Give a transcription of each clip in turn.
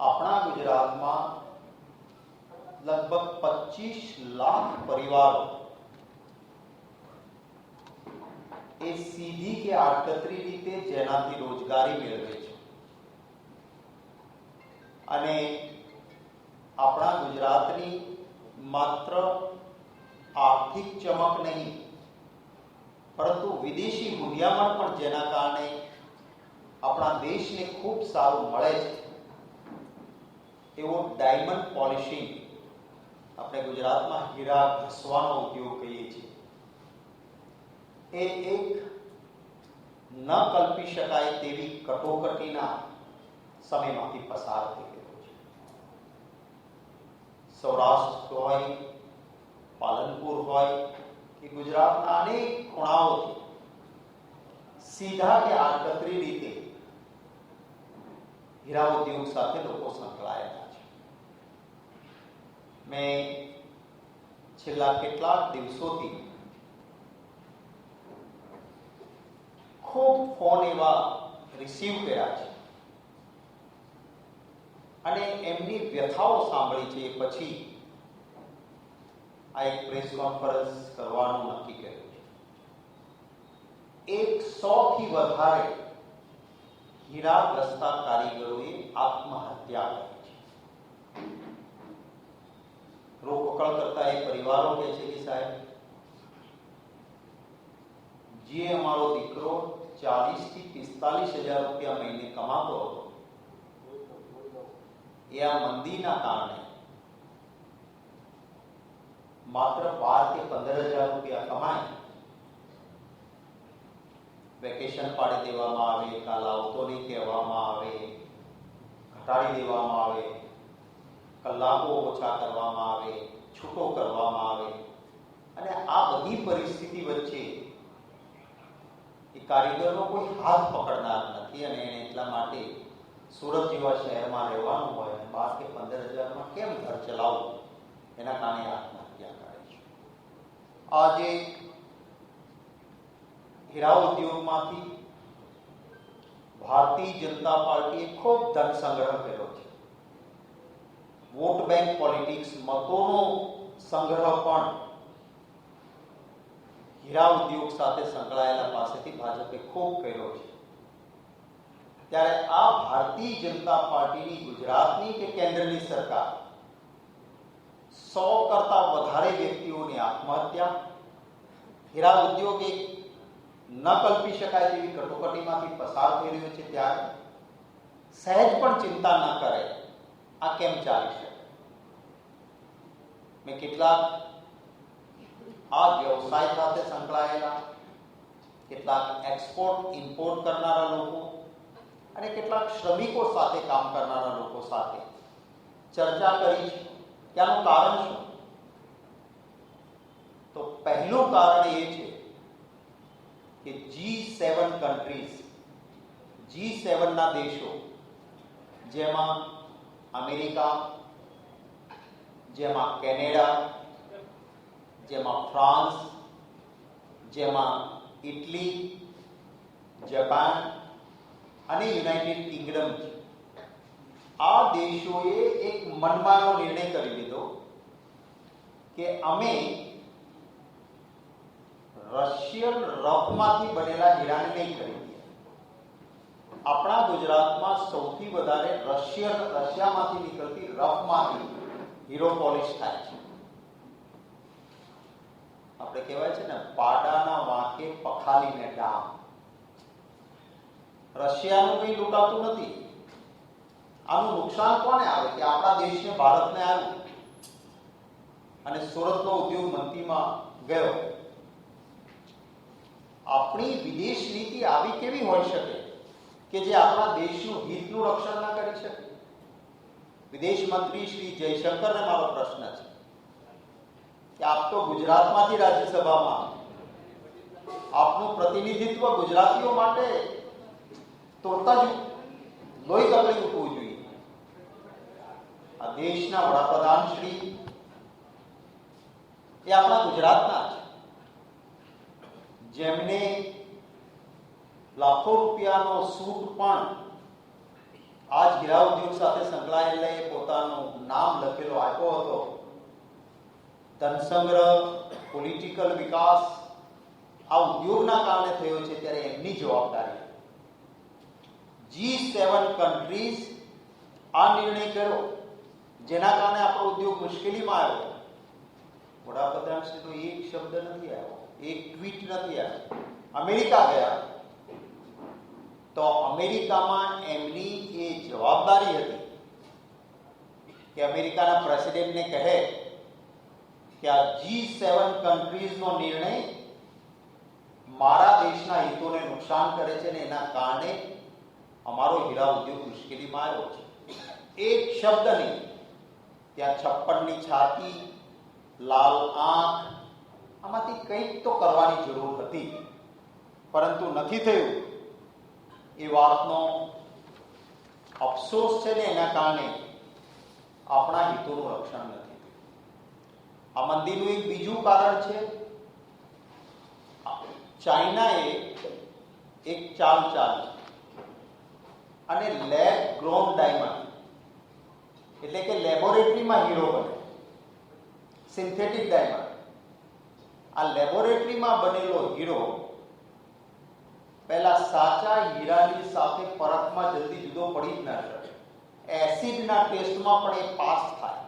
આપણા ગુજરાતમાં લગભગ પચીસ લાખ પરિવારો એ સીધી કે આડકતરી રીતે જેનાથી રોજગારી મેળવે છે. અને આપણા ગુજરાતની માત્ર આર્થિક ચમક નહીં, પરંતુ વિદેશી મૂલ્યામણ પણ જેના કારણે આપણા દેશને ખૂબ સારું મળે છે. એવો ડાયમંડ પોલિશિંગ આપણે ગુજરાતમાં હીરા ઘસવાનો ઉદ્યોગ કહીએ છીએ એ એક ન કલ્પી શકાય તેવી કટોકટીના સમયમાંથી પસાર થઈ ગયો છે સૌરાષ્ટ્ર હોય પાલનપુર હોય કે ગુજરાતના અનેક ખૂણાઓથી સીધા કે આડકતરી રીતે હીરા ઉદ્યોગ સાથે લોકો સંકળાયેલા છે મેં છેલ્લા કેટલાક દિવસોથી ખૂબ ફોન એવા રિસીવ કર્યા છે. અને એમની વ્યથાઓ સાંભળી છે પછી આ એક પ્રેસ કોન્ફરન્સ કરવાનું નક્કી કર્યું છે. એક સો થી વધારે હીરાગ્રસ્તા કારીગરોએ આત્મહત્યા કરી છે રોકકળ કરતા એ પરિવારો કહે છે કે સાહેબ જે અમારો દીકરો ચાલીસથી પિસ્તાલીસ હજાર રૂપિયા મહિને કમાતો હતો એ આ મંદીના કારણે માત્ર બાર કે પંદર હજાર રૂપિયા કમાય વેકેશન પાડી દેવામાં આવે કાલ આવતો નહીં કહેવામાં આવે ઘટાડી દેવામાં આવે કલાકો ઓછા કરવામાં આવે છૂટો કરવામાં આવે. અને આ બધી પરિસ્થિતિ વચ્ચે એ કારીગરનો કોઈ હાથ પકડનાર નથી અને એને એટલા માટે સુરત જેવા શહેરમાં રહેવાનું હોય અને બાર કે પંદર હજારમાં કેમ ઘર ચલાવવું? એના કારણે આત્મહત્યા કરે છે. આજે હીરા ઉદ્યોગમાંથી ભારતીય જનતા પાર્ટીએ ખૂબ ધન સંગ્રહ કર્યો. વોટ બેંક પોલિટિક્સ મતોનો સંગ્રહ પણ હીરા ઉદ્યોગ સાથે સંકળાયેલા પાસેથી ભાજપે ખૂબ કર્યો છે. ત્યારે આ ભારતીય જનતા પાર્ટીની ગુજરાતની કે કેન્દ્રની સરકાર સો કરતા વધારે વ્યક્તિઓની આત્મહત્યા, હીરા ઉદ્યોગ એક ન કલ્પી શકાય તેવી કટોકટીમાંથી પસાર થઈ રહ્યો છે ત્યારે સહેજ પણ ચિંતા ન કરે આ કેમ ચાલી શકે મેં કેટલાક આ વ્યવસાય સાથે સંકળાયેલા, કેટલાક એક્સપોર્ટ ઇમ્પોર્ટ કરનારા લોકો અને કેટલાક શ્રમિકો સાથે કામ કરનારા લોકો સાથે ચર્ચા કરી છે. ત્યાંનું કારણ શું? તો પહેલું કારણ એ છે કે જી સેવન કન્ટ્રીઝ જી સેવનના દેશો, જેમાં અમેરિકા, જેમાં કેનેડા, જેમાં ફ્રાન્સ, જેમાં ઇટલી, જાપાન અને યુનાઇટેડ કિંગડમ. આ દેશોએ એક મનમાનો નિર્ણય કરી લીધો કે અમે રશિયન રફમાંથી બનેલા હીરાને નહીં ખરીદીએ આપણા ગુજરાતમાં સૌથી વધારે રશિયન, રશિયામાંથી નીકળતી રફમાંથી હીરો પોલિશ થાય છે. આપણે કહેવાય છે ને, પાડાના વાંકે પખાલીને ડામ. રશિયાનું કંઈ લૂંટાતું નથી. આનું નુકસાન કોને આવે કે આપણા દેશને ભારતને આવ્યું? અને સુરતનો ઉદ્યોગ મંત્રીમાં ગયો. આપણી વિદેશ નીતિ આવી કેવી હોઈ શકે? કે જે આપણા દેશનું હિતનું રક્ષણ ના કરી શકે વિદેશ મંત્રી શ્રી જયશંકરને મારો પ્રશ્ન છે કે આપ તો ગુજરાતમાંથી રાજ્યસભામાં. આપનું પ્રતિનિધિત્વ ગુજરાતીઓ માટે તરત જ લોહી કપડી ઉઠવું જોઈએ. આ દેશના વડાપ્રધાન શ્રી એ આપણા ગુજરાતના છે. જેમને લાખો રૂપિયાનો સૂટ પણ આજ હીરા ઉદ્યોગ સાથે સંકળાયેલા પોતાનું નામ લખેલો આપ્યો હતો. ધનસંગ્રહ પોલિટિકલ વિકાસ, આ ઉદ્યોગના કારણે થયો છે ત્યારે એમની જવાબદારી. જી સેવન કન્ટ્રીઝ આ નિર્ણય કર્યો, જેના કારણે આપણો ઉદ્યોગ મુશ્કેલીમાં આવ્યો. વડાપ્રધાન શ્રી તો એક શબ્દ નથી આવ્યો, એક ટ્વીટ નથી આવ્યો. અમેરિકા ગયા. તો અમેરિકામાં એમની એ જવાબદારી હતી કે અમેરિકાના પ્રેસિડેન્ટને કહે કે આ જી સેવન કન્ટ્રીઝનો નિર્ણય મારા દેશના હિતોને નુકસાન કરે છે ને એના કારણે અમારો હીરા ઉદ્યોગ મુશ્કેલીમાં આવ્યો છે. એક શબ્દ નહીં. ત્યાં છપ્પનની છાતી, લાલ આંખ, આમાંથી કંઈક તો કરવાની જરૂર હતી. પરંતુ નથી થયું. એ વાતનો અફસોસ છે ને એના કારણે આપણા હિતોનું રક્ષણ નથી. આ મંદિરનું એક બીજું કારણ છે, ચાઇનાએ એક ચાલ ચાલી અને લેબ ગ્રોન ડાયમંડ એટલે કે લેબોરેટરીમાં હીરો બને, સિન્થેટિક ડાયમંડ આ લેબોરેટરીમાં બનેલો હીરો પહેલા સાચા હીરાની સાથે પરખમાં જલ્દી જુદો પડી જ ના શકે. એસિડના ટેસ્ટમાં પણ એ પાસ થાય.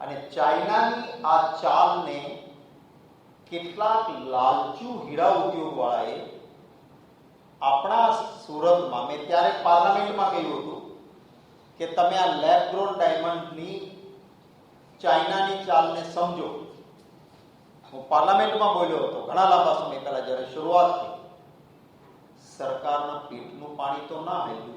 અને ચાઇનાની આ ચાલને કેટલાક લાલચુ હીરા ઉદ્યોગવાળાએ આપણા સુરતમાં, મેં ત્યારે પાર્લામેન્ટમાં કહ્યું હતું કે તમે આ લેબ ગ્રોન ડાયમંડની ચાઇનાની ચાલને સમજો. હું પાર્લામેન્ટમાં બોલ્યો હતો, ઘણા લાંબા સમય પહેલા, જ્યારે શરૂઆત થઈ. સરકારના પેટનું પાણી તો ના આવ્યું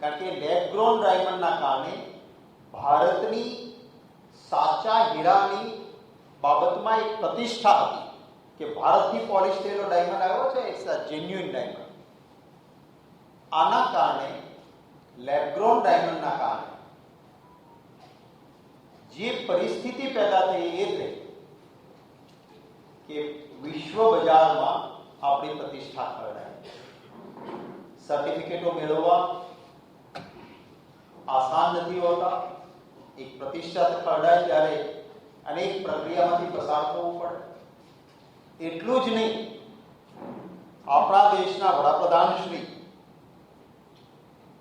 કારણ કે લેબ ગ્રોન ડાયમંડના કારણે ભારતની સાચા હીરાની બાબતમાં એક પ્રતિષ્ઠા હતી કે ભારતથી પોલિશ થયેલો ડાયમંડ આવ્યો છે ઇટ્સ અ જેન્યુઇન ડાયમંડ. આના કારણે લેબગ્રોન ડાયમંડના કારણે, જે પરિસ્થિતિ પેદા થઈ એ થઈ કે વિશ્વ બજારમાં આપણી પ્રતિષ્ઠા ખરડાય સર્ટિફિકેટો મેળવવા આસાન નથી હોતા એક પ્રતિષ્ઠા ખરડાય ત્યારે અનેક પ્રક્રિયામાંથી પસાર થવું પડે એટલું જ નહીં આપણા દેશના વડાપ્રધાન શ્રી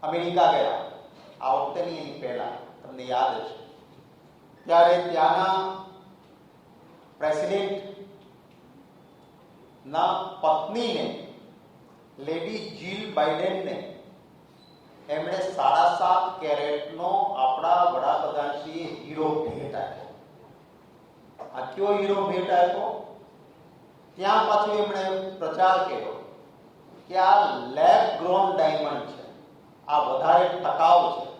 અમેરિકા ગયા આ વખતેની એની પહેલા તમને યાદ હશે ત્યારે ત્યાંના પ્રેસિડેન્ટ ના પત્નીને લેડી જીલ બાઇડેનને એમણે સાડા સાત કેરેટનો આપણા વડાપ્રધાનશ્રીએ હીરો ભેટ આપ્યો. આ કયો હીરો ભેટ આપ્યો? ત્યાં પાછું એમણે પ્રચાર કર્યો કે આ લેબ ગ્રોન ડાયમંડ છે. આ વધારે ટકાઉ છે.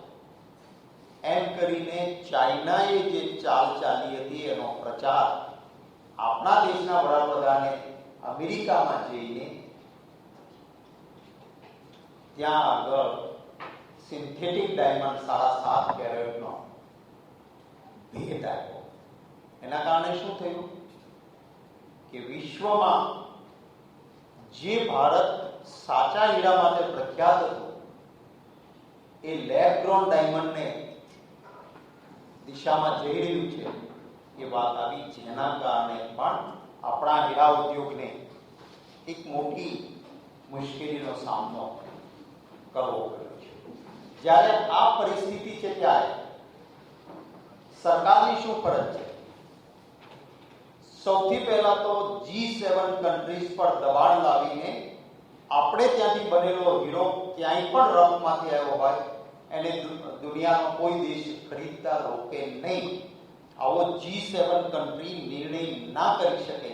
એમ કરીને ચાઇનાએ જે ચાલ ચાલી હતી એનો પ્રચાર આપણા દેશના વડાપ્રધાને અમેરિકામાં જઈને ત્યાં આગળ સિન્થેટિક ડાયમંડ સાડા સાત કેરેટનો ભેટ આપ્યો એના કારણે શું થયું કે વિશ્વમાં જે ભારત સાચા હીરા માટે પ્રખ્યાત હતું એ લેબ ગ્રોન ડાયમંડને દિશામાં જઈ રહ્યું છે એ વાત આવી જેના કારણે પણ આપણા હીરા ઉદ્યોગને એક મોટી મુશ્કેલીનો સામનો કરવો પડ્યો છે જ્યારે આ પરિસ્થિતિ છે ત્યારે સરકારની શું ફરજ છે? સૌથી પહેલા તો જી સેવન કન્ટ્રીઝ પર દબાણ લાવીને આપણે ત્યાંથી બનેલો હીરો ક્યાંય પણ રફમાંથી આવ્યો હોય, એને દુનિયાનો કોઈ દેશ ખરીદતા રોકે નહીં. આવો જી સેવન કન્ટ્રી નિર્ણય ના કરી શકે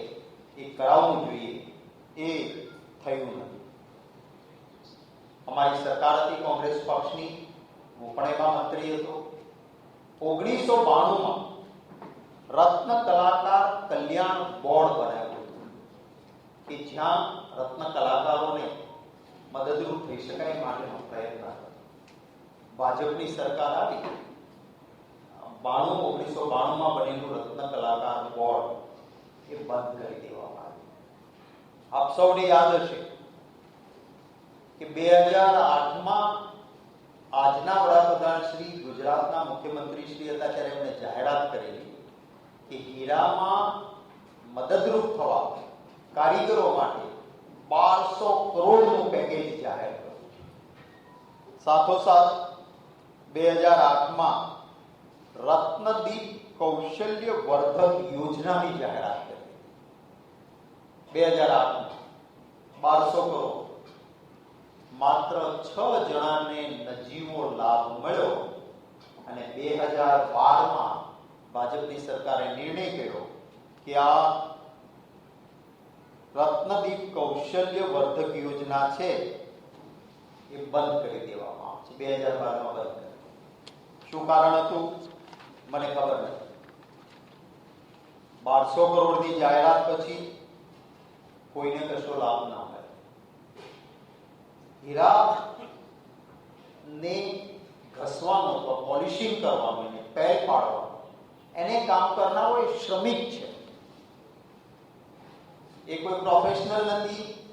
એ કરાવવું જોઈએ. એ થયું નથી. અમારી સરકાર હતી, કોંગ્રેસ પક્ષની. હું પણ એમાં મંત્રી હતો. ઓગણીસો બાણુંમાં રત્ન કલાકાર કલ્યાણ બોર્ડ બનાવ્યું હતું, કે જ્યાં રત્ન કલાકારોને મદદરૂપ થઈ શકાય માટેનો પ્રયત્ન હતો. ભાજપની સરકાર આવી. બાણું, ઓગણીસો બાણુંમાં બનેલું રત્ન કલાકાર બોર્ડ એ બંધ કરી દેવામાં આવ્યું. આપ સૌને યાદ હશે કે બે હજાર આઠમાં આજના વડાપ્રધાન શ્રી ગુજરાતના મુખ્યમંત્રી શ્રી હતા ત્યારે એમણે જાહેરાત કરેલી કે હીરામાં મદદરૂપ થવા કારીગરો માટે બારસો કરોડનું પેકેજ જાહેર કર્યું સાથોસાથ બે હજાર આઠમાં રત્નદીપ કૌશલ્ય વર્ધક યોજનાની જાહેરાત કરી. બે હજાર આઠમાં બારસો કરોડ. માત્ર છ જણાને નજીવો લાભ મળ્યો અને બે હજાર બારમાં ભાજપની સરકારે નિર્ણય કર્યો કે આ રત્નદીપ કૌશલ્ય વર્ધક યોજના છે એ બંધ કરી દેવામાં આવશે બે હજાર બારમાં બંધ કરી શું કારણ હતું? મને ખબર નથી. બારસો કરોડની જાહેરાત પછી કોઈને કશો લાભ ના મળે હીરા ને ઘસવાનો અથવા પોલિશિંગ કરવાનો એને પેર પાડવાનો એને કામ કરનારો એ શ્રમિક છે. એ કોઈ પ્રોફેશનલ નથી,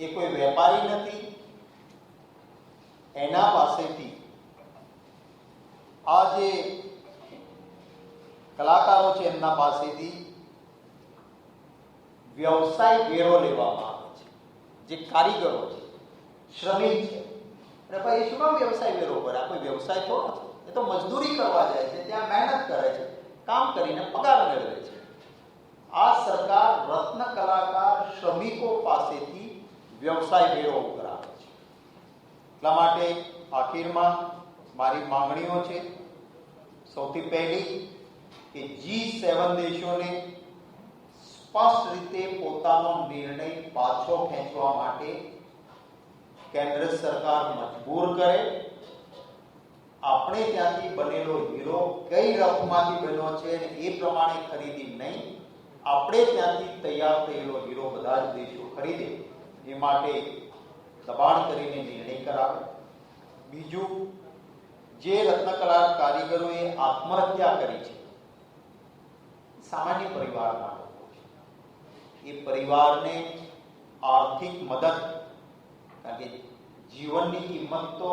એ કોઈ વેપારી નથી. એના પાસેથી આ જે કલાકારો છે એમના પાસેથી વ્યવસાય વેરો લેવામાં આવે છે. જે કારીગરો છે. શ્રમિક છે. અને ભાઈ શું વ્યવસાય વેરો કરે આ કોઈ વ્યવસાય તો નથી એ તો મજદૂરી કરવા જાય છે, ત્યાં મહેનત કરે છે, કામ કરીને પગાર મેળવે છે. આ સરકાર રત્ન કલાકાર શ્રમિકો પાસેથી વ્યવસાય વેરો કરાવે છે. એટલા માટે આખીરમાં મારી માંગણીઓ છે, સૌથી પહેલી કે જી સેવન દેશોને સ્પષ્ટ રીતે પોતાનો નિર્ણય પાછો ખેંચવા માટે કેન્દ્ર સરકાર મજબૂર કરે. આપણે ત્યાંથી બનેલો હીરો કઈ રફમાંથી બન્યો છે એ પ્રમાણે ખરીદી નહીં. આપણે ત્યાંથી તૈયાર થયેલો હીરો બધા જ દેશો ખરીદે. એ માટે દબાણ કરીને નિર્ણય કરાવે. બીજું, જે રત્નકલા કારીગરોએ આત્મહત્યા કરી છે, સામાન્ય છે. એ પરિવારને આર્થિક મદદ કારણ કે જીવનની કિંમત તો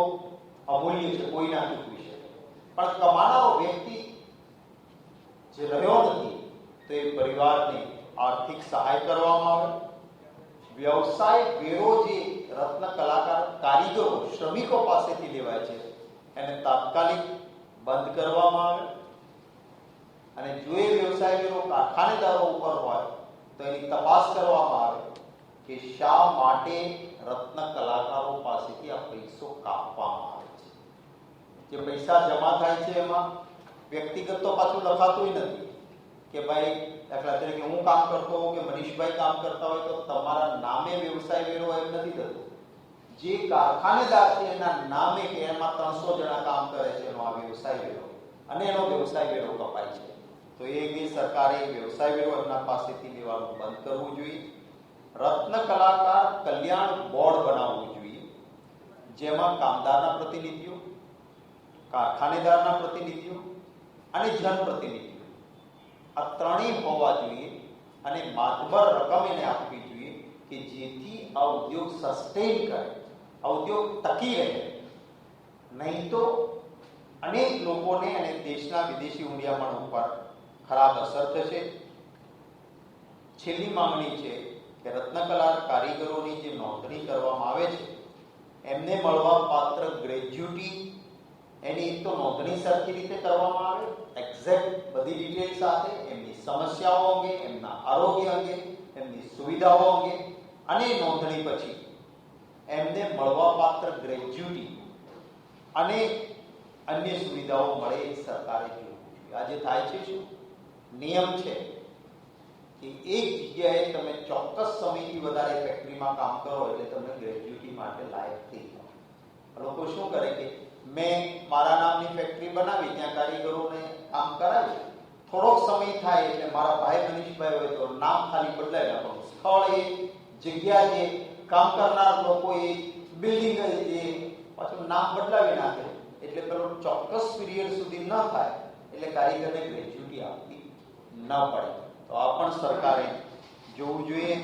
અમૂલ્ય છે કોઈ ના ચૂકવી શકે પણ કમાનારો વ્યક્તિ જે રહ્યો નથી, તો એ પરિવારને આર્થિક સહાય કરવામાં આવે. વ્યવસાય વેરો જે રત્ન કલાકાર, કારીગરો, શ્રમિકો પાસેથી લેવાય છે. એને તાત્કાલિક બંધ કરવામાં આવે. અને જો એ વ્યવસાય વેરો કારખાનેદારો ઉપર હોય, તો એની તપાસ કરવામાં આવે કે શા માટે રત્ન કલાકારો પાસેથી આ પૈસો કાપવામાં આવે છે. જે પૈસા જમા થાય છે એમાં વ્યક્તિગત તો પાછું લખાતું નથી કે ભાઈ, દાખલા તરીકે હું કામ કરતો હોઉં કે મનીષભાઈ કામ કરતા હોય તો તમારા નામે વ્યવસાય વેરો એમ નથી થતો. જે કારખાનેદાર છે એના નામે કે એમાં ત્રણસો જણા કામ કરે છે એનો આ વ્યવસાય વેરો અને એનો વ્યવસાય વેરો કપાય છે. તો એ સરકારે વ્યવસાય વેરો એમના પાસેથી લેવાનું બંધ કરવું જોઈએ. રત્ન કલાકાર કલ્યાણ બોર્ડ બનાવવું જોઈએ, જેમાં કામદારના પ્રતિનિધિઓ, કારખાનેદારના પ્રતિનિધિઓ અને જનપ્રતિનિધિઓ. આ ત્રણેય હોવા જોઈએ અને માતબર રકમ એને આપવી જોઈએ કે જેથી આ ઉદ્યોગ સસ્ટેન કરે, આ ઉદ્યોગ ટકી રહે. નહીં તો અનેક લોકોને અને દેશના વિદેશી હુંડિયામણ ઉપર ખરાબ અસર થશે. છેલ્લી માંગણી છે કે રત્નકલા કારીગરોની જે નોંધણી કરવામાં આવે છે, એમને મળવા પાત્ર ગ્રેજ્યુટી એની એક તો નોંધણી સરખી રીતે કરવામાં આવે, એક્ઝેક્ટ બધી ડિટેલ સાથે, એમની સમસ્યાઓ અંગે, એમના આરોગ્ય અંગે, એમની સુવિધાઓ અંગે, અને નોંધણી પછી એમને મળવાપાત્ર ગ્રેજ્યુટી અને અન્ય સુવિધાઓ મળે સરકારે જોવું જોઈએ. આજે થાય છે શું? નિયમ છે. કે એક જગ્યાએ તમે ચોક્કસ સમયથી વધારે ફેક્ટરીમાં કામ કરો એટલે તમે ગ્રેજ્યુટી માટે લાયક થઈ જાઓ લોકો શું કરે કે, મેં મારા નામની ફેક્ટરી બનાવી, ત્યાં કારીગરોને કામ કરાવી થોડોક સમય થાય એટલે મારા ભાઈ મનીષભાઈ હોય તો નામ ખાલી બદલાઈ નાખવાનું સ્થળ એ જગ્યા જે કામ કરનાર લોકો એ બિલ્ડિંગ એ પાછું નામ બદલાવી નાખે, એટલે પેલો ચોક્કસ પીરિયડ સુધી ન થાય, એટલે કારીગરને ગ્રેજ્યુટી આપવી ન પડે. તો આ પણ સરકારે જોવું જોઈએ.